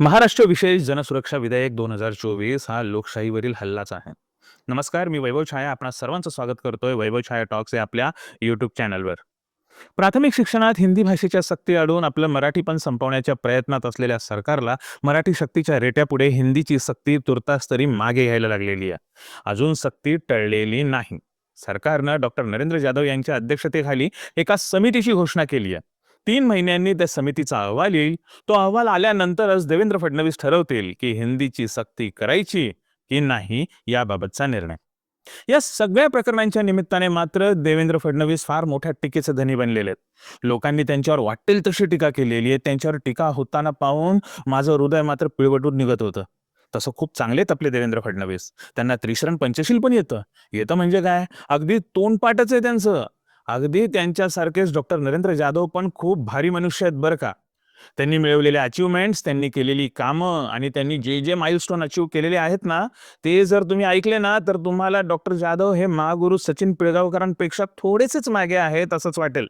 महाराष्ट्र विशेष जनसुरक्षा विधेयक दोन हजार चोवीस हा लोकशाहीवरील हल्लाच आहे. नमस्कार मी वैभव छाया. आपणा सर्वांचं स्वागत करतोय वैभव छाया टॉक्स या आपल्या युट्यूब चॅनलवर. प्राथमिक शिक्षणात हिंदी भाषेच्या सक्ती अडून आपलं मराठी पण संपवण्याच्या प्रयत्नात असलेल्या सरकारला मराठी शक्तीच्या रेट्यापुढे हिंदीची सक्ती तुर्तास तरी मागे घ्यायला लागलेली आहे. अजून सक्ती टळलेली नाही. सरकारनं डॉक्टर नरेंद्र जाधव यांच्या अध्यक्षतेखाली एका समितीची घोषणा केली आहे. तीन महिन्यांनी त्या समितीचा अहवाल येईल. तो अहवाल आल्यानंतरच देवेंद्र फडणवीस ठरवतील की हिंदीची सक्ती करायची की नाही याबाबतचा निर्णय. या सगळ्या प्रकरणांच्या निमित्ताने मात्र देवेंद्र फडणवीस फार मोठ्या टीकेचे धनी बनलेले आहेत. लोकांनी त्यांच्यावर वाटेल तशी टीका केलेली आहे. त्यांच्यावर टीका होताना पाहून माझं हृदय मात्र पिळवटून निघत होतं. तसं खूप चांगलेत आपले देवेंद्र फडणवीस. त्यांना त्रिशरण पंचशील पण येतं. येतं म्हणजे काय? अगदी तोंडपाठच आहे त्यांचं. अगदी त्यांच्यासारखेच डॉक्टर नरेंद्र जाधव पण खूप भारी मनुष्य आहेत बरं का. त्यांनी मिळवलेले अचिव्हमेंट्स त्यांनी केलेली कामं आणि त्यांनी जे जे माइलस्टोन अचीव केलेले आहेत ना ते जर तुम्ही ऐकले ना तर तुम्हाला डॉक्टर जाधव हे महागुरु सचिन पिळगावकरांपेक्षा थोडेसेच मागे आहेत असंच वाटेल.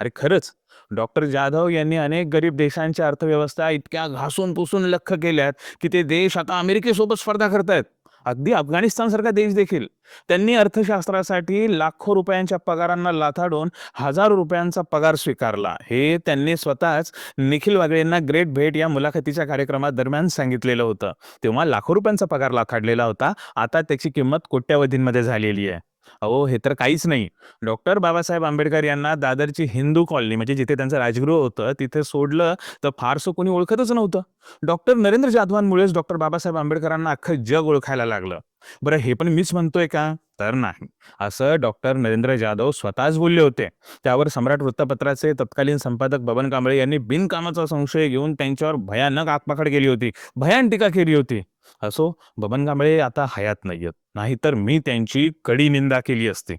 अरे खरंच डॉक्टर जाधव यांनी अनेक गरीब देशांच्या अर्थव्यवस्था इतक्या घासून पुसून लख केल्यात की ते देश आता अमेरिकेसोबत स्पर्धा करतायत. अगदी अफगाणिस्तानसारखा देश देखील. त्यांनी अर्थशास्त्रासाठी लाखो रुपयांच्या पगारांना लाथाडून हजारो रुपयांचा पगार स्वीकारला. हे त्यांनी स्वतःच निखिल वागळेंना ग्रेट भेट या मुलाखतीच्या कार्यक्रमा दरम्यान सांगितलेलं होतं. तेव्हा लाखो रुपयांचा पगार लाथाडलेला होता. आता त्याची किंमत कोट्यावधींमध्ये झालेली आहे. अहो हे तर काहीच नाही. डॉक्टर बाबासाहेब आंबेडकर यांना दादरची हिंदू कॉलनी म्हणजे जिथे त्यांचं राजगृह होतं तिथे सोडलं तर फारसं कोणी ओळखतच नव्हतं. डॉक्टर नरेंद्र जाधवांमुळेच डॉक्टर बाबासाहेब आंबेडकरांना अख्खं जग ओळखायला लागलं. बरं हे पण मीच म्हणतोय का? तर नाही. असं डॉक्टर नरेंद्र जाधव स्वतःच बोलले होते. त्यावर सम्राट वृत्तपत्राचे तत्कालीन संपादक बबन कांबळे यांनी बिनकामाचा संशय घेऊन त्यांच्यावर भयानक आत्माखड केली होती. भयान टीका केली होती. असो बबन कांबळे आता हयात नाहीयेत. नाहीतर मी त्यांची कडी निंदा केली असती.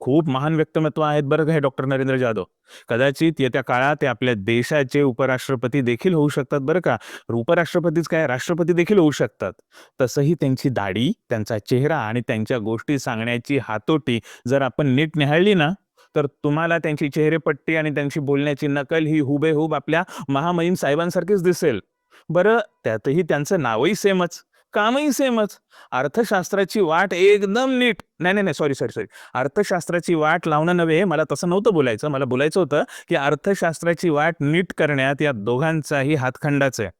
खूप महान व्यक्तिमत्व आहेत बरं का हे डॉक्टर नरेंद्र जाधव. कदाचित येत्या काळात ते आपल्या देशाचे उपराष्ट्रपती देखील होऊ शकतात बरं का. उपराष्ट्रपतीच काय राष्ट्रपती देखील होऊ शकतात. तसंही त्यांची दाढी त्यांचा चेहरा आणि त्यांच्या गोष्टी सांगण्याची हातोटी जर आपण नीट निहाळली ना तर तुम्हाला त्यांची चेहरेपट्टी आणि त्यांची बोलण्याची नकल ही हुबेहूब आपल्या महामहिम साहेबांसारखीच दिसेल. बरं त्यातही त्यांचं नावही सेमच. कामही सेमच अर्थशास्त्राची वाट एकदम नीट. नाही नाही नाही सॉरी सॉरी सॉरी अर्थशास्त्राची वाट लावणं नव्हे मला तसं नव्हतं बोलायचं. मला बोलायचं होतं की अर्थशास्त्राची वाट नीट करण्यात या दोघांचाही हातखंडाच आहे.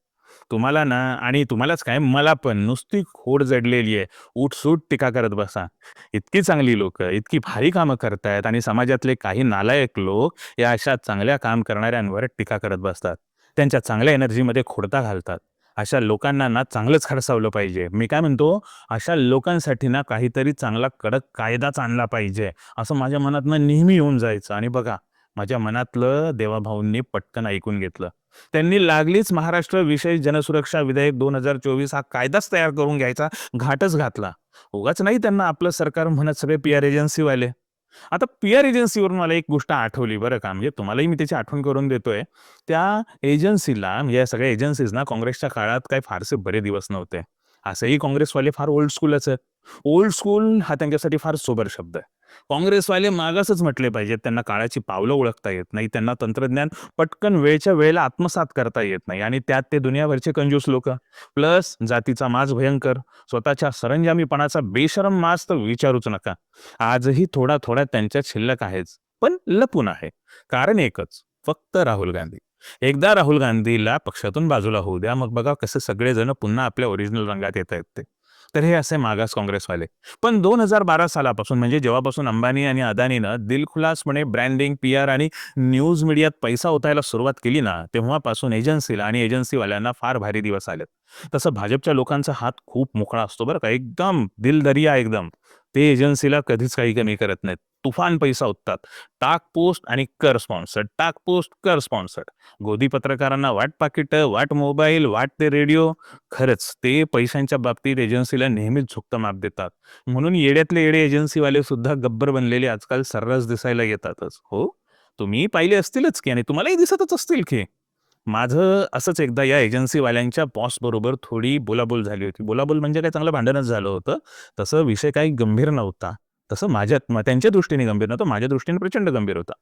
तुम्हाला ना आणि तुम्हालाच काय मला पण. नुसती खोड जडलेली आहे. उठसूट टीका करत बसा. इतकी चांगली लोक इतकी भारी कामं करतायत आणि समाजातले काही नालायक लोक या अशा चांगल्या काम करणाऱ्यांवर टीका करत बसतात. त्यांच्या चांगल्या एनर्जीमध्ये खोडता घालतात. अशा लोकांना ना चांगलंच खडसावलं पाहिजे. मी काय म्हणतो अशा लोकांसाठी ना काहीतरी चांगला कडक कायदाच आणला पाहिजे. असं माझ्या मनातनं नेहमी येऊन जायचं. आणि बघा माझ्या मनातलं देवाभाऊंनी पटकन ऐकून घेतलं. त्यांनी लागलीच महाराष्ट्र विशेष जनसुरक्षा विधेयक दोन हजार चोवीस हा कायदाच तयार करून घ्यायचा घाटच घातला. उगाच नाही त्यांना आपलं सरकार म्हणत सगळे पी आर एजन्सीवाले आता पी आर एजन्सीवरून मला एक गोष्ट आठवली बरं का. म्हणजे तुम्हालाही मी त्याची आठवण करून देतोय. त्या एजन्सीला म्हणजे या सगळ्या एजन्सीजना काँग्रेसच्या काळात काही फारसे बरे दिवस नव्हते. असंही काँग्रेसवाले फार ओल्ड स्कूलच आहेत ओल्ड स्कूल हा त्यांच्यासाठी फार सोबर शब्द आहे. काँग्रेसवाले मागासच म्हटले पाहिजेत त्यांना काळाची पावलं ओळखता येत नाही त्यांना तंत्रज्ञान पटकन वेळच्या वेळेला आत्मसात करता येत नाही आणि त्यात ते दुनियाभरचे कंजूस लोक. प्लस जातीचा माज भयंकर स्वतःच्या सरंजामीपणाचा बेशरम माज तर विचारूच नका. आजही थोडा थोडा त्यांच्यात शिल्लक आहेच पण लपून आहे. कारण एकच फक्त राहुल गांधी. एकदा राहुल गांधीला पक्षातून बाजूला होऊ द्या मग बघा कसं सगळेजण पुन्हा आपल्या ओरिजिनल रंगात येत आहेत ते. तर हे असे मागास काँग्रेसवाले. पण दोन हजार बारा सालापासून म्हणजे जेव्हापासून अंबानी आणि अदानीनं दिलखुलासपणे ब्रँडिंग पी आर आणि न्यूज मीडियात पैसा ओतायला सुरुवात केली ना तेव्हापासून एजन्सीला आणि एजन्सीवाल्यांना फार भारी दिवस आलेत. तसं भाजपच्या लोकांचा हात खूप मोकळा असतो बरं का एकदम दिलदरिया एकदम. ते एजन्सीला कधीच काही कमी करत नाहीत. तुफान पैसा ओततात. टाक पोस्ट आणि कर स्पॉन्सर्ड. टाक पोस्ट कर स्पॉन्सर्ड. गोदी पत्रकारांना वाट पाकिट वाट मोबाईल वाट ते रेडिओ. खरंच ते पैशांच्या बाबतीत एजन्सीला नेहमीच झुकतं माप देतात. म्हणून येड्यातले येडे एजन्सीवाले सुद्धा गब्बर बनलेले आजकाल सर्रास दिसायला येतातच. हो? तुम्ही पाहिले असतीलच की आणि तुम्हालाही दिसतच असतील की. माझं असंच एकदा या एजन्सीवाल्यांच्या बॉस बरोबर थोडी बोलाबोल झाली होती. बोलाबोल म्हणजे काय? चांगलं भांडणच झालं होतं. तसं विषय काही गंभीर नव्हता. तसं माझ्या त्यांच्या दृष्टीने गंभीर नव्हतं माझ्या दृष्टीने प्रचंड गंभीर होता.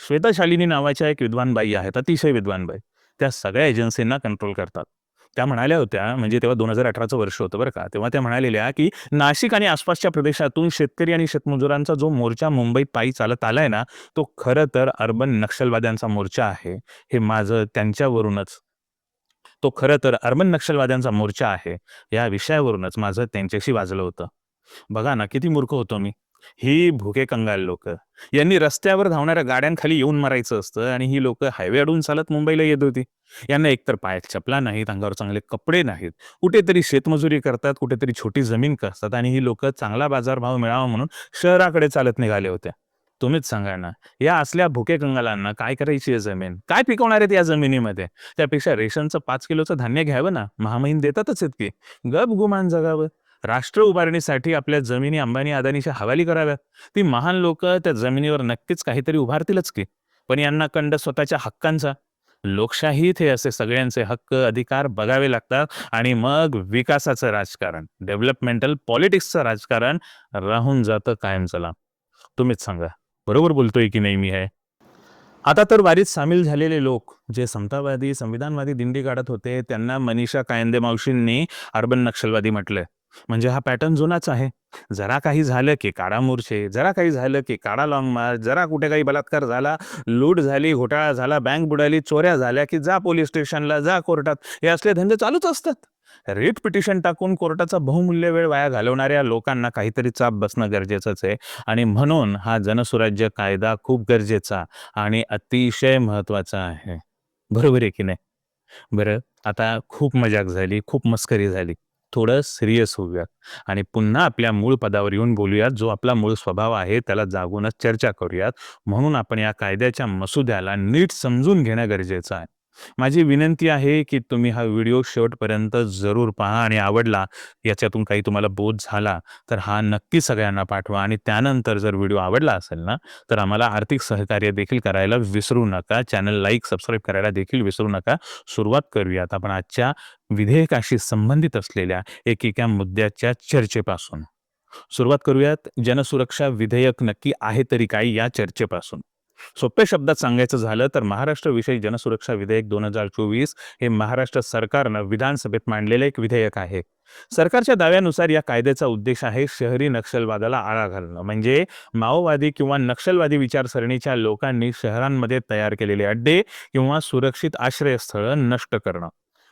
श्वेता शालिनी नावाच्या एक विद्वान बाई आहेत अतिशय विद्वान बाई त्या सगळ्या एजन्सींना कंट्रोल करतात. त्या म्हणाल्या होत्या म्हणजे तेव्हा दोन हजार अठराचं वर्ष होतं बरं का तेव्हा त्या म्हणालेल्या की नाशिक आणि आसपासच्या प्रदेशातून शेतकरी आणि शेतमजुरांचा जो मोर्चा मुंबईत पायी चालत आलाय ना तो खरं तर अर्बन नक्षलवाद्यांचा मोर्चा आहे हे माझं त्यांच्यावरूनच. तो खरं तर अर्बन नक्षलवाद्यांचा मोर्चा आहे या विषयावरूनच माझं त्यांच्याशी वाजलं होतं. बघा ना किती मूर्ख होतो मी. ही भुके कंगाल लोक. यांनी रस्त्यावर धावणाऱ्या गाड्यांखाली येऊन मारायचं असतं आणि ही लोक हायवे अडून चालत मुंबईला येत होती. यांना एकतर पायात चपला नाहीत अंगावर चांगले कपडे नाहीत कुठेतरी शेतमजुरी करतात कुठेतरी छोटी जमीन करतात आणि ही लोक चांगला बाजारभाव मिळावा म्हणून शहराकडे चालत निघाले होते तुम्हीच सांगा ना या असल्या भुके कंगालांना काय करायची आहे जमीन? काय पिकवणार आहेत या जमिनीमध्ये? त्यापेक्षा रेशनचं पाच किलोचं धान्य घ्यावं ना? महामहिन देतातच आहेत की. गप गुमान जगावं. राष्ट्र उभारणीसाठी आपल्या जमिनी अंबानी अदानीच्या हवाली कराव्यात. ती महान लोक त्या जमिनीवर नक्कीच काहीतरी उभारतीलच की. पण यांना कंड स्वतःच्या हक्कांचा. लोकशाहीत हे असे सगळ्यांचे हक्क अधिकार बघावे लागतात आणि मग विकासाचं राजकारण डेव्हलपमेंटल पॉलिटिक्सचं राजकारण राहून जातं कायम चला तुम्हीच सांगा बरोबर बोलतोय की नाही मी आहे आता तर वारीत सामील झालेले लोक जे समतावादी संविधानवादी दिंडी काढत होते त्यांना मनीषा कायंदे मावशींनी अर्बन नक्षलवादी म्हटलंय म्हणजे हा पॅटर्न जुनाच आहे. जरा काही झालं की काळा मोर्चे जरा काही झालं की काळा लॉंग मार्च जरा कुठे काही बलात्कार झाला लूट झाली घोटाळा झाला बँक बुडाली चोऱ्या झाल्या की जा पोलीस स्टेशनला जा कोर्टात. हे असले धंदे चालूच असतात. रिट पिटिशन टाकून कोर्टाचा बहुमूल्य वेळ वाया घालवणाऱ्या लोकांना काहीतरी चाप बसणं गरजेचंच आहे. आणि म्हणून हा जनसुराज्य कायदा खूप गरजेचा आणि अतिशय महत्त्वाचा आहे. बरोबर आहे की नाही? बरं आता खूप मजाक झाली खूप मस्करी झाली. थोडं सिरियस होऊयात. आणि पुन्हा आपल्या मूळ पदावर येऊन बोलूयात जो आपला मूळ स्वभाव आहे त्याला जागूनच चर्चा करूयात. म्हणून आपण या कायद्याच्या मसुद्याला नीट समजून घेणं गरजेचं आहे. माझी विनंती आहे की तुम्ही हा व्हिडिओ शेवटपर्यंत जरूर पहा आणि आवडला याच्यातून काही तुम्हाला बोध झाला तर हा नक्की सगळ्यांना पाठवा आणि त्यानंतर जर व्हिडिओ आवडला असेल ना तर आम्हाला आर्थिक सहकार्य देखील करायला विसरू नका. चॅनल लाईक सबस्क्राईब करायला देखील विसरू नका. सुरुवात करूयात आपण आजच्या विधेयकाशी संबंधित असलेल्या एकेका मुद्द्याच्या चर्चेपासून. सुरुवात करूयात. जनसुरक्षा विधेयक नक्की आहे तरी काय या चर्चेपासून. सोप्या शब्दात सांगायचं झालं तर महाराष्ट्र विषयी जनसुरक्षा विधेयक दोन हजार चोवीस हे महाराष्ट्र सरकारनं विधानसभेत मांडलेलं एक विधेयक आहे. सरकारच्या दाव्यानुसार या कायद्याचा उद्देश आहे शहरी नक्षलवादाला आळा घालणं. म्हणजे माओवादी किंवा नक्षलवादी विचारसरणीच्या लोकांनी शहरांमध्ये तयार केलेले अड्डे किंवा सुरक्षित आश्रयस्थळं नष्ट करणं.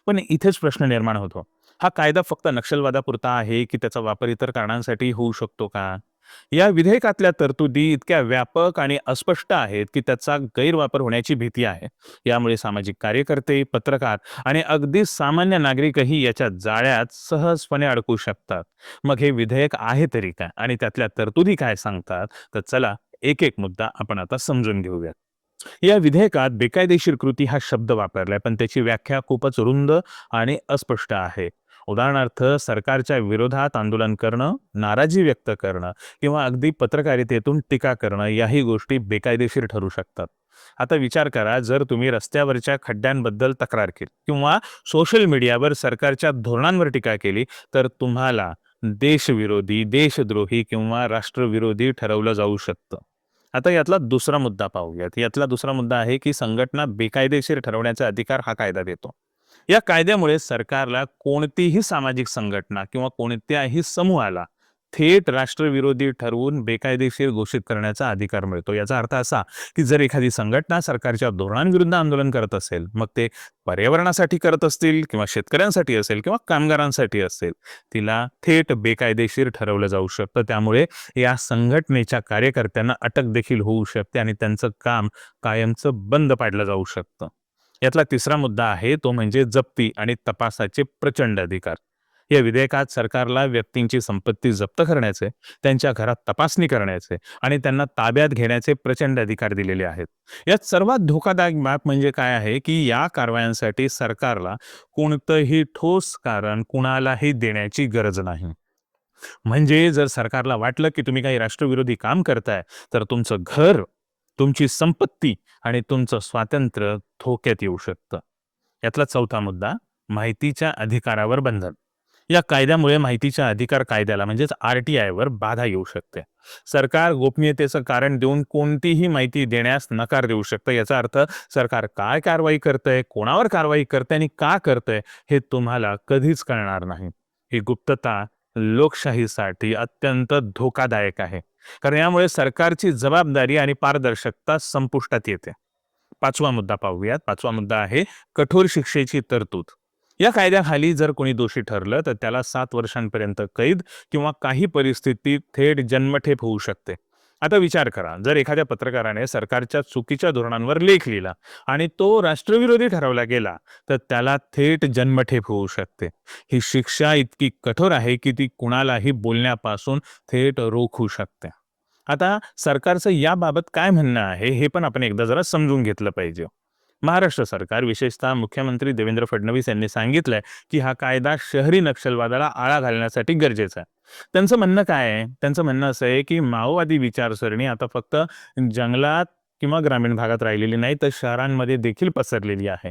पण इथेच प्रश्न निर्माण होतो. हा कायदा फक्त नक्षलवादापुरता आहे की त्याचा वापर इतर कारणांसाठी होऊ शकतो का? या विधेयकातल्या तरतुदी इतक्या व्यापक आणि अस्पष्ट आहेत की त्याचा गैरवापर होण्याची भीती आहे. यामुळे सामाजिक कार्यकर्ते पत्रकार आणि अगदी सामान्य नागरिकही याच्या जाळ्यात सहजपणे अडकू शकतात. मग हे विधेयक आहे तरी काय? आणि त्यातल्या तरतुदी काय सांगतात? तर चला एक एक मुद्दा आपण आता समजून घेऊयात. या विधेयकात बेकायदेशीर कृती हा शब्द वापरलाय पण त्याची व्याख्या खूपच रुंद आणि अस्पष्ट आहे. उदाहरणार्थ सरकारच्या विरोधात आंदोलन करणं नाराजी व्यक्त करणं किंवा अगदी पत्रकारितेतून टीका करणं याही गोष्टी बेकायदेशीर ठरू शकतात. आता विचार करा जर तुम्ही रस्त्यावरच्या खड्ड्यांबद्दल तक्रार केली किंवा सोशल मीडियावर सरकारच्या धोरणांवर टीका केली तर तुम्हाला देशविरोधी देशद्रोही किंवा राष्ट्रविरोधी ठरवलं जाऊ शकतं. आता यातला दुसरा मुद्दा पाहूयात. यातला दुसरा मुद्दा आहे की संघटना बेकायदेशीर ठरवण्याचा अधिकार हा कायदा देतो या कायद्यामुळे सरकारला कोणतीही सामाजिक संघटना किंवा कोणत्याही समूहाला थेट राष्ट्रविरोधी ठरवून बेकायदेशीर घोषित करण्याचा अधिकार मिळतो. याचा अर्थ असा की जर एखादी संघटना सरकारच्या धोरणांविरुद्ध आंदोलन करत असेल मग ते पर्यावरणासाठी करत असतील किंवा शेतकऱ्यांसाठी असेल किंवा कामगारांसाठी असेल तिला थेट बेकायदेशीर ठरवलं जाऊ शकतं. त्यामुळे या संघटनेच्या कार्यकर्त्यांना अटक देखील होऊ शकते आणि त्यांचं काम कायमचं बंद पाडलं जाऊ शकतं. यातला तिसरा मुद्दा आहे तो म्हणजे जप्ती आणि तपासाचे प्रचंड अधिकार. या विधेयकात सरकारला व्यक्तींची संपत्ती जप्त करण्याचे त्यांच्या घरात तपासणी करण्याचे आणि त्यांना ताब्यात घेण्याचे प्रचंड अधिकार दिलेले आहेत. यात सर्वात धोकादायक बाब म्हणजे काय आहे की या कारवायांसाठी सरकारला कोणतंही ठोस कारण कुणालाही देण्याची गरज नाही. म्हणजे जर सरकारला वाटलं की तुम्ही काही राष्ट्रविरोधी काम करताय तर तुमचं घर तुमची संपत्ती आणि तुमचं स्वातंत्र्य धोक्यात येऊ शकतं. यातला चौथा मुद्दा माहितीच्या अधिकारावर बंधन. या कायद्यामुळे माहितीच्या अधिकार कायद्याला म्हणजेच आर टी आयवर बाधा येऊ शकते. सरकार गोपनीयतेचं कारण देऊन कोणतीही माहिती देण्यास नकार देऊ शकतं याचा अर्थ सरकार काय कारवाई करतंय कोणावर कारवाई करतंय आणि का करतंय हे तुम्हाला कधीच कळणार नाही. ही गुप्तता लोकशाहीसाठी अत्यंत धोकादायक आहे. कारण यामुळे सरकारची जबाबदारी आणि पारदर्शकता संपुष्टात येते. पाचवा मुद्दा पाहूयात. पाचवा मुद्दा आहे कठोर शिक्षेची तरतूद. या कायद्याखाली जर कोणी दोषी ठरलं तर त्याला सात वर्षांपर्यंत कैद किंवा काही परिस्थितीत थेट जन्मठेप होऊ शकते. आता विचार करा जर एखाद्या पत्रकाराने सरकारच्या चुकीच्या धोरणांवर लेख लिहिला आणि तो राष्ट्रविरोधी ठरवला गेला तर त्याला थेट जन्मठेप होऊ शकते. ही शिक्षा इतकी कठोर आहे की ती कुणालाही बोलण्यापासून थेट रोखू शकते. आता सरकारचं याबाबत काय म्हणणं आहे हे पण आपण एकदा जरा समजून घेतलं पाहिजे. महाराष्ट्र सरकार विशेषतः मुख्यमंत्री देवेंद्र फडणवीस यांनी सांगितलंय की हा कायदा शहरी नक्षलवादाला आळा घालण्यासाठी गरजेचा आहे. त्यांचं म्हणणं काय आहे? त्यांचं म्हणणं असं आहे की माओवादी विचारसरणी आता फक्त जंगलात किंवा ग्रामीण भागात राहिलेली नाही तर शहरांमध्ये देखील पसरलेली आहे.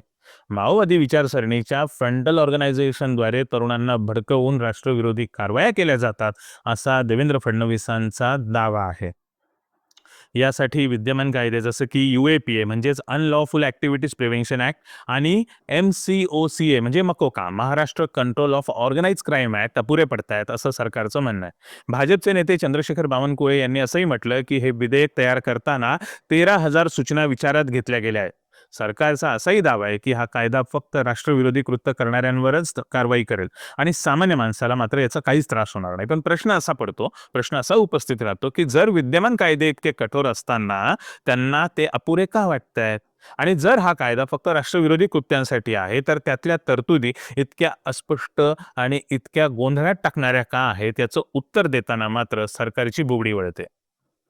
माओवादी विचारसरणीच्या फ्रंटल ऑर्गनायझेशनद्वारे तरुणांना भडकवून राष्ट्रविरोधी कारवाया केल्या जातात असा देवेंद्र फडणवीसांचा दावा आहे. यासाठी विद्यमान कायदे जसं की यू ए पी ए म्हणजेच अनलॉफुल ॲक्टिव्हिटीज प्रिव्हेन्शन ॲक्ट आणि M C O C A म्हणजे MCOCA Maharashtra control of organise crime act अपुरे पडतायत असं सरकारचं म्हणणं आहे. भाजपचे नेते चंद्रशेखर बावनकुळे यांनी असंही म्हटलं की हे विधेयक तयार करताना तेरा हजार सूचना विचारात घेतल्या गेल्या आहेत. सरकारचा असाही दावा आहे की हा कायदा फक्त राष्ट्रविरोधी कृत्य करणाऱ्यांवरच कारवाई करेल आणि सामान्य माणसाला मात्र याचा काहीच त्रास होणार नाही. पण प्रश्न असा पडतो प्रश्न असा उपस्थित राहतो की जर विद्यमान कायदे इतके कठोर असताना त्यांना ते अपुरे का वाटत आहेत आणि जर हा कायदा फक्त राष्ट्रविरोधी कृत्यांसाठी आहे तर त्यातल्या तरतुदी इतक्या अस्पष्ट आणि इतक्या गोंधळात टाकणाऱ्या का आहेत? याचं उत्तर देताना मात्र सरकारची बुबडी वळते.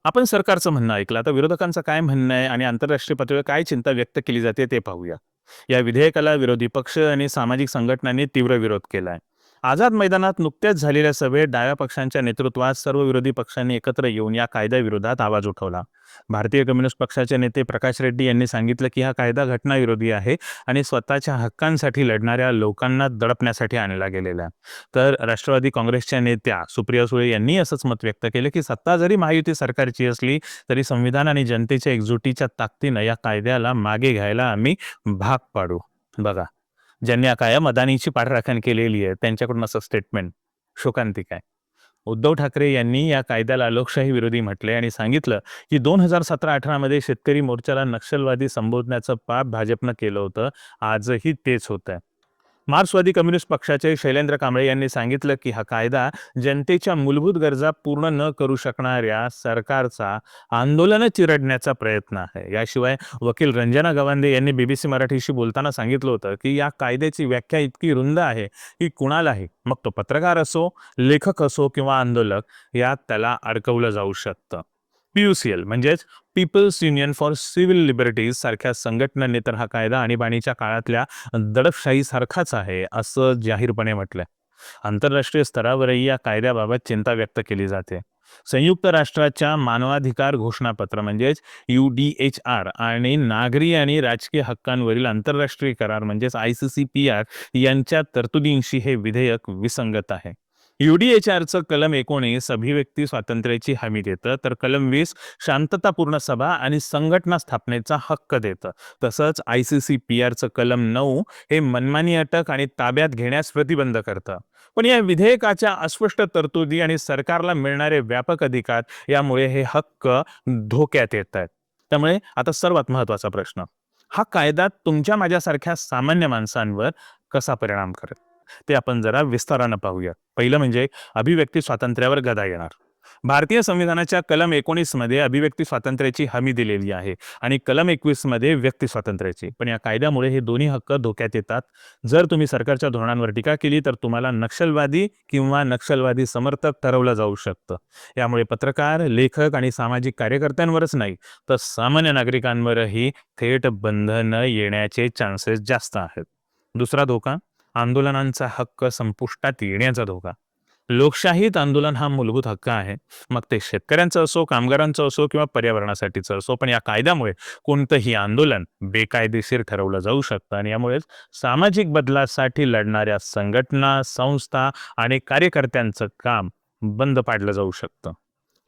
आपण सरकारचं म्हणणं ऐकलं. आता विरोधकांचं काय म्हणणं आहे आणि आंतरराष्ट्रीय पातळीवर काय चिंता व्यक्त केली जाते ते पाहूया. या विधेयकाला विरोधी पक्ष आणि सामाजिक संघटनांनी तीव्र विरोध केला आहे आझाद मैदानात नुकत्याच झालेल्या सभेत डाव्या पक्षांच्या नेतृत्वात सर्व विरोधी पक्षांनी एकत्र येऊन या कायद्याविरोधात आवाज उठवला. भारतीय कम्युनिस्ट पक्षाचे नेते प्रकाश रेड्डी यांनी सांगितलं की हा कायदा घटनाविरोधी आहे आणि स्वतःच्या हक्कांसाठी लढणाऱ्या लोकांना दडपण्यासाठी आणला गेलेला तर राष्ट्रवादी काँग्रेसच्या नेत्या सुप्रिया सुळे यांनी असंच मत व्यक्त केलं की सत्ता जरी महायुती सरकारची असली तरी संविधान आणि जनतेच्या एकजुटीच्या ताकदीनं या कायद्याला मागे घ्यायला आम्ही भाग पाडू. बघा ज्यांनी कायम अदानीची पाठराखण केलेली आहे त्यांच्याकडून असं स्टेटमेंट शोकांतिक आहे. उद्धव ठाकरे यांनी या कायद्याला लोकशाही विरोधी म्हटले आणि सांगितलं की दोन हजार सतरा अठरामध्ये शेतकरी मोर्चाला नक्षलवादी संबोधण्याचं पाप भाजपनं केलं होतं आजही तेच होत आहे मार्क्सवादी कम्युनिस्ट पक्षाचे शैलेंद्र कांबळे यांनी सांगितलं की हा कायदा जनतेच्या मूलभूत गरजा पूर्ण न करू शकणाऱ्या सरकारचा आंदोलन चिरडण्याचा प्रयत्न आहे. याशिवाय वकील रंजना गवांदे यांनी बीबीसी मराठीशी बोलताना सांगितलं होतं की या कायद्याची व्याख्या इतकी रुंद आहे की कुणालाही मग तो पत्रकार असो लेखक असो किंवा आंदोलक यात त्याला अडकवलं जाऊ शकतं. पीयूसीएल म्हणजेच people's union for civil liberties सारख्या संघटनांनी तर हा कायदा आणीबाणीच्या काळातल्या दडपशाही सारखाच आहे असं जाहीरपणे म्हटलंय. आंतरराष्ट्रीय स्तरावरही या कायद्याबाबत चिंता व्यक्त केली जाते. संयुक्त राष्ट्राच्या मानवाधिकार घोषणापत्र म्हणजेच यू डी एच आर आणि नागरी आणि राजकीय हक्कांवरील आंतरराष्ट्रीय करार म्हणजेच I C C P R यांच्या तरतुदींशी हे विधेयक विसंगत आहे. युडीएचआरचं कलम एकोणीस अभिव्यक्ती स्वातंत्र्याची हमी देतं. तर कलम वीस शांततापूर्ण सभा आणि संघटना स्थापनेचा हक्क देतं. तसंच आय सी सी पी आरचं कलम नऊ हे मनमानी अटक आणि ताब्यात घेण्यास प्रतिबंध करतं. पण या विधेयकाच्या अस्पष्ट तरतुदी आणि सरकारला मिळणारे व्यापक अधिकार यामुळे हे हक्क धोक्यात येत आहेत. त्यामुळे आता सर्वात महत्त्वाचा प्रश्न हा कायदा तुमच्या माझ्यासारख्या सामान्य माणसांवर कसा परिणाम करेल? ते आपण जरा विस्तारानं पाहूया पहिलं म्हणजे अभिव्यक्ती स्वातंत्र्यावर गदा येणार. भारतीय संविधानाच्या कलम एकोणीसमध्ये अभिव्यक्ती स्वातंत्र्याची हमी दिलेली आहे आणि कलम एकवीसमध्ये व्यक्ती स्वातंत्र्याची. पण या कायद्यामुळे हे दोन्ही हक्क धोक्यात येतात. जर तुम्ही सरकारच्या धोरणांवर टीका केली तर तुम्हाला नक्षलवादी किंवा नक्षलवादी समर्थक ठरवलं जाऊ शकतं. यामुळे पत्रकार लेखक आणि सामाजिक कार्यकर्त्यांवरच नाही तर सामान्य नागरिकांवरही थेट बंधन येण्याचे चान्सेस जास्त आहेत. दुसरा धोका? आंदोलनांचा हक्क संपुष्टात येण्याचा धोका. लोकशाहीत आंदोलन हा मूलभूत हक्क आहे. मग ते शेतकऱ्यांचं असो कामगारांचं असो किंवा पर्यावरणासाठीचं असो पण या कायद्यामुळे कोणतंही आंदोलन बेकायदेशीर ठरवलं जाऊ शकतं आणि यामुळेच सामाजिक बदलासाठी लढणाऱ्या संघटना संस्था आणि कार्यकर्त्यांचं काम बंद पाडलं जाऊ शकतं.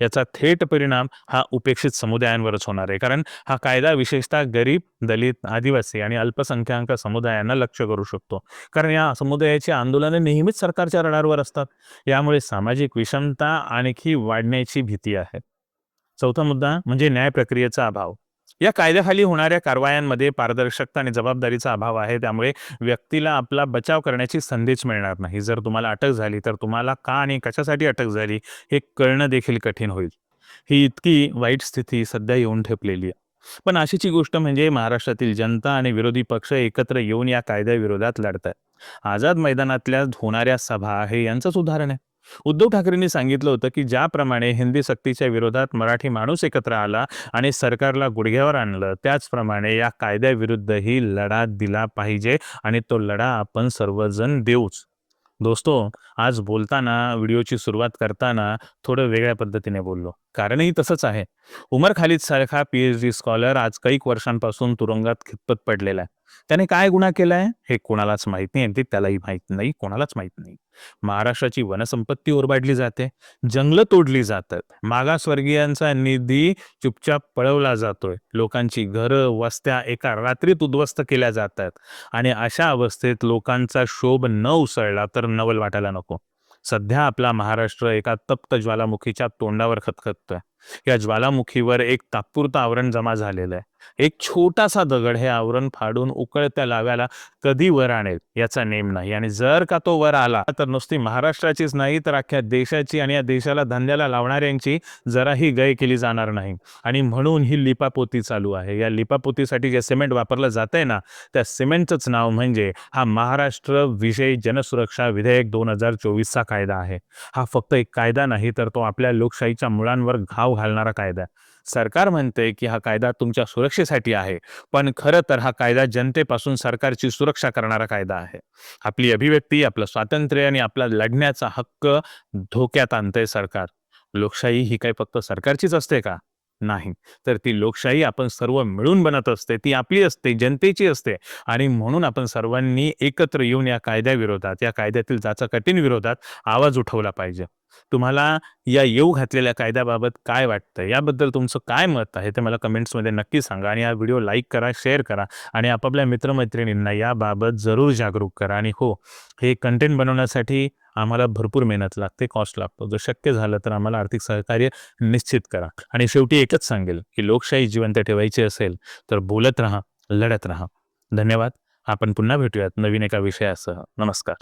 याचा थेट परिणाम हा उपेक्षित समुदायांवरच होणार आहे. कारण हा कायदा विशेषतः गरीब दलित आदिवासी आणि अल्पसंख्याक समुदायांना लक्ष करू शकतो. कारण या समुदायाची आंदोलने नेहमीच सरकारच्या रडारवर असतात. यामुळे सामाजिक विषमता आणखी वाढण्याची भीती आहे. चौथा मुद्दा म्हणजे न्याय प्रक्रियेचा अभाव. या कायद्याखाली होणाऱ्या कारवायांमध्ये पारदर्शकता आणि जबाबदारीचा अभाव आहे. त्यामुळे व्यक्तीला आपला बचाव करण्याची संधीच मिळणार नाही. जर तुम्हाला अटक झाली तर तुम्हाला का आणि कशासाठी अटक झाली हे कळणं देखील कठीण होईल. ही इतकी वाईट स्थिती सध्या येऊन ठेपलेली आहे. पण अशीची गोष्ट म्हणजे महाराष्ट्रातील जनता आणि विरोधी पक्ष एकत्र येऊन या कायद्याविरोधात लढत आहेत आझाद मैदानातल्या होणाऱ्या सभा हे यांचंच उदाहरण आहे. उद्धव ठाकरेंनी सांगितलं होतं की ज्याप्रमाणे हिंदी सक्तीच्या विरोधात मराठी माणूस एकत्र आला आणि सरकारला गुडघ्यावर आणलं त्याचप्रमाणे या कायद्याविरुद्धही लढा दिला पाहिजे आणि तो लढा आपण सर्वजण देऊच. दोस्तो आज बोलताना व्हिडिओची सुरुवात करताना थोडं वेगळ्या पद्धतीने बोललो. कारणही तसंच आहे. उमर खालिद सारखा पी एच डी स्कॉलर आज कैक वर्षांपासून तुरुंगात खितपत पडलेला आहे. त्याने काय गुन्हा केलाय? हे कोणालाच माहीत नाही आणि ते त्यालाही माहीत नाही कोणालाच माहीत नाही. महाराष्ट्राची वनसंपत्ती ओरबाडली जाते जंगलं तोडली जातात. मागासवर्गीयांचा निधी चुपचाप पळवला जातोय. लोकांची घरं वस्त्या एका रात्रीत उद्ध्वस्त केल्या जातात आणि अशा अवस्थेत लोकांचा शोभ न उसळला तर नवल वाटायला नको. सध्या आपला महाराष्ट्र एका तप्त ज्वालामुखीच्या तोंडावर खतखततोय. या ज्वालामुखीवर एक तात्पुरतं आवरण जमा झालेलं आहे. एक छोटासा दगड हे आवरण फाडून उकळत्या लाव्याला कधी वर आणेल याचा नेम नाही. आणि जर का तो वर आला तर नुसती महाराष्ट्राचीच नाही तर अख्ख्या देशाची आणि या देशाला धंद्याला लावणाऱ्यांची जराही गय केली जाणार नाही. आणि म्हणून ही लिपापोती चालू आहे. या लिपापोतीसाठी जे सिमेंट वापरलं जात आहे ना त्या सिमेंटचंच नाव म्हणजे हा महाराष्ट्र विषय जनसुरक्षा विधेयक दोन हजार चोवीसचा कायदा आहे. हा फक्त एक कायदा नाही तर तो आपल्या लोकशाहीच्या मुळांवर घाव घालणारा कायदा आहे. सरकार म्हणते की हा कायदा तुमच्या सुरक्षेसाठी आहे. पण खरं तर हा कायदा जनतेपासून सरकारची सुरक्षा करणारा कायदा आहे. आपली अभिव्यक्ती आपलं स्वातंत्र्य आणि आपला लढण्याचा हक्क धोक्यात आणतंय सरकार. लोकशाही ही काही फक्त सरकारचीच असते का? नाही. तर ती लोकशाही आपण सर्व मिळून बनत असते ती आपली असते जनतेची असते. आणि म्हणून आपण सर्वांनी एकत्र येऊन या कायद्याविरोधात या कायद्यातील जाचा कठीण विरोधात आवाज उठवला पाहिजे. तुम्हाला या येऊ घातलेल्या कायद्याबाबत काय वाटतं? याबद्दल तुमचं काय मत आहे ते मला कमेंट्समध्ये नक्की सांगा आणि हा व्हिडिओ लाईक करा शेअर करा आणि आपापल्या मित्रमैत्रिणींना याबाबत जरूर जागरूक करा. आणि हो हे कंटेंट बनवण्यासाठी आम्हाला भरपूर मेहनत लागते कॉस्ट लागतो. जर शक्य झालं तर आम्हाला आर्थिक सहकार्य निश्चित करा. आणि शेवटी एकच सांगेल की लोकशाही जिवंत ठेवायची असेल तर बोलत राहा लढत राहा. धन्यवाद. आपण पुन्हा भेटूयात नवीन एका विषयासह. नमस्कार.